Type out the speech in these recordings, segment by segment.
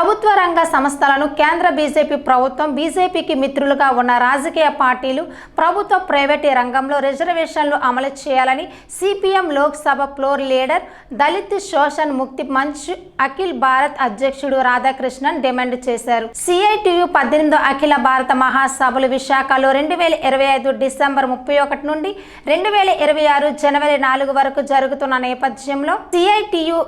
ప్రభుత్వ రంగ సంస్థలను కేంద్ర బీజేపీ ప్రభుత్వం బీజేపీకి మిత్రులుగా ఉన్న రాజకీయ పార్టీలు ప్రభుత్వ ప్రైవేట్ రంగంలో రిజర్వేషన్లు అమలు చేయాలని CPM Lok Sabha floor leader Dalit Shoshan Mukti Manch Akhil Bharat అధ్యక్షుడు రాధాకృష్ణన్ డిమాండ్ చేశారు. సిఐటియు పద్దెనిమిదో అఖిల భారత మహాసభలు విశాఖలో రెండు వేల ఇరవై ఐదు డిసెంబర్ ముప్పై ఒకటి నుండి రెండు వేల ఇరవై ఆరు జనవరి నాలుగు వరకు జరుగుతున్న నేపథ్యంలో సిఐటియు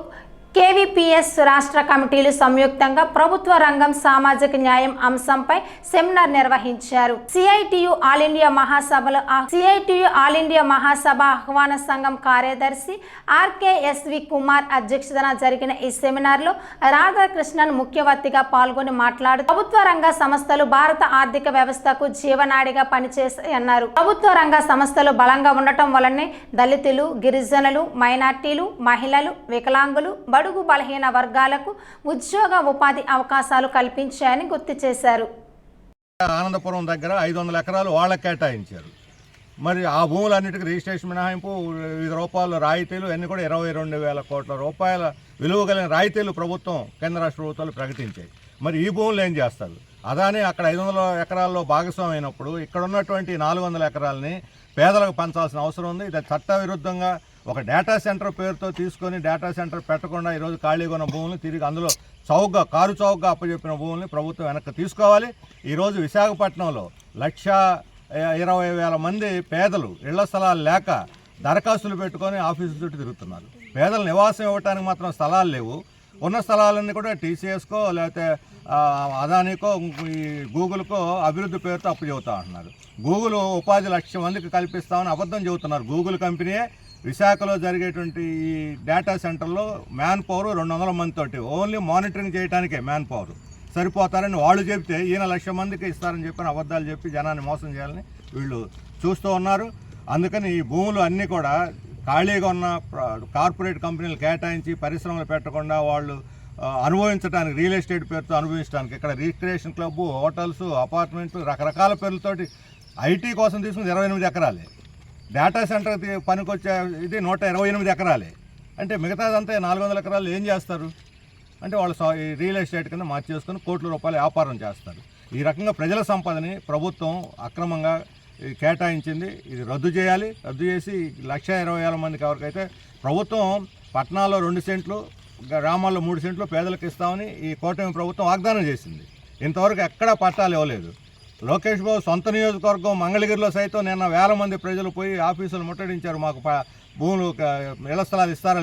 కేవీపీఎస్ రాష్ట్ర కమిటీలు సంయుక్తంగా ప్రభుత్వ రంగం సామాజిక న్యాయం అంశంపై సెమినార్ నిర్వహించారు. సిఐటియు ఆల్ ఇండియా మహాసభలు సిఐటియు ఆల్ ఇండియా మహాసభ ఆహ్వాన సంఘం కార్యదర్శి ఆర్కేఎస్వి కుమార్ అధ్యక్షతన జరిగిన ఈ సెమినార్లో రాధాకృష్ణన్ ముఖ్యవర్తిగా పాల్గొని మాట్లాడుతూ ప్రభుత్వ రంగ సంస్థలు భారత ఆర్థిక వ్యవస్థకు జీవనాడిగా పనిచేస్తాయన్నారు. ప్రభుత్వ రంగ సంస్థలు బలంగా ఉండటం వలనే దళితులు గిరిజనులు మైనార్టీలు మహిళలు వికలాంగులు బడుగు బలహీన వర్గాలకు ఉద్యోగ ఉపాధి అవకాశాలు కల్పించాయని గుర్తు చేశారు. ఆనందపురం దగ్గర ఐదు వందల ఎకరాలు వాళ్ళకి కేటాయించారు. మరి ఆ భూములన్నిటికీ రిజిస్ట్రేషన్ మినహాయింపు వివిధ రూపాయల రాయితీలు అన్నీ కూడా ఇరవై రెండు వేల కోట్ల రూపాయల విలువ కలిగిన రాయితీలు ప్రభుత్వం కేంద్ర రాష్ట్ర ప్రభుత్వాలు ప్రకటించాయి. మరి ఈ భూములు ఏం చేస్తారు? అదానే అక్కడ ఐదు వందల ఎకరాల్లో భాగస్వామి అయినప్పుడు ఇక్కడ ఉన్నటువంటి నాలుగు వందల ఎకరాలని పేదలకు పంచాల్సిన అవసరం ఉంది. ఇది చట్ట విరుద్ధంగా ఒక డేటా సెంటర్ పేరుతో తీసుకొని డేటా సెంటర్ పెట్టకుండా ఈరోజు ఖాళీగా ఉన్న భూములు తిరిగి అందులో చౌకగా కారు చౌకగా అప్పచెప్పిన భూముల్ని ప్రభుత్వం వెనక్కి తీసుకోవాలి. ఈరోజు విశాఖపట్నంలో లక్ష ఇరవై వేల మంది పేదలు ఇళ్ళ స్థలాలు లేక దరఖాస్తులు పెట్టుకొని ఆఫీసు చుట్టూ తిరుగుతున్నారు. పేదలు నివాసం ఇవ్వడానికి మాత్రం స్థలాలు లేవు. ఉన్న స్థలాలన్నీ కూడా టీసీఎస్కో లేకపోతే అదానికో ఈ గూగుల్కో అభివృద్ధి పేరుతో అప్పు చెబుతా అంటున్నారు గూగుల్ ఉపాధి లక్ష మందికి కల్పిస్తామని అబద్ధం చెబుతున్నారు గూగుల్ కంపెనీయే. విశాఖలో జరిగేటువంటి ఈ డేటా సెంటర్లో మ్యాన్ పవర్ రెండు వందల మందితోటి ఓన్లీ మానిటరింగ్ చేయడానికే మ్యాన్ పవర్ సరిపోతారని వాళ్ళు చెప్తే ఈయన లక్ష మందికి ఇస్తారని చెప్పి అబద్ధాలు చెప్పి జనాన్ని మోసం చేయాలని వీళ్ళు చూస్తూ ఉన్నారు. అందుకని ఈ భూములు అన్నీ కూడా ఖాళీగా ఉన్న కార్పొరేట్ కంపెనీలు కేటాయించి పరిశ్రమలు పెట్టకుండా వాళ్ళు అనుభవించడానికి రియల్ ఎస్టేట్ పేరుతో అనుభవించడానికి ఇక్కడ రిక్రియేషన్ క్లబ్ హోటల్స్ అపార్ట్మెంట్లు రకరకాల పేర్లతోటి ఐటీ కోసం తీసుకుని ఇరవై ఎనిమిది ఎకరాలే. డేటా సెంటర్ పనికొచ్చే ఇది నూట ఇరవై ఎనిమిది ఎకరాలే. అంటే మిగతాదంతా నాలుగు వందల ఎకరాలు ఏం చేస్తారు? అంటే వాళ్ళు ఈ రియల్ ఎస్టేట్ కింద మార్చేసుకుని కోట్ల రూపాయల వ్యాపారం చేస్తారు. ఈ రకంగా ప్రజల సంపదని ప్రభుత్వం అక్రమంగా కేటాయించింది. ఇది రద్దు చేయాలి. రద్దు చేసి లక్ష ఇరవై వేల మందికి ఎవరికైతే ప్రభుత్వం పట్టణాల్లో రెండు సెంట్లు గ్రామాల్లో మూడు సెంట్లు పేదలకు ఇస్తామని ఈ కూటమి ప్రభుత్వం వాగ్దానం చేసింది. ఇంతవరకు ఎక్కడా పట్టాలు ఇవ్వలేదు. లోకేష్ బాబు సొంత నియోజకవర్గం మంగళగిరిలో సైతం నిన్న వేల మంది ప్రజలు పోయి ఆఫీసులు ముట్టడించారు. మాకు భూములు ఇళ్ళ స్థలాలు ఇస్తారా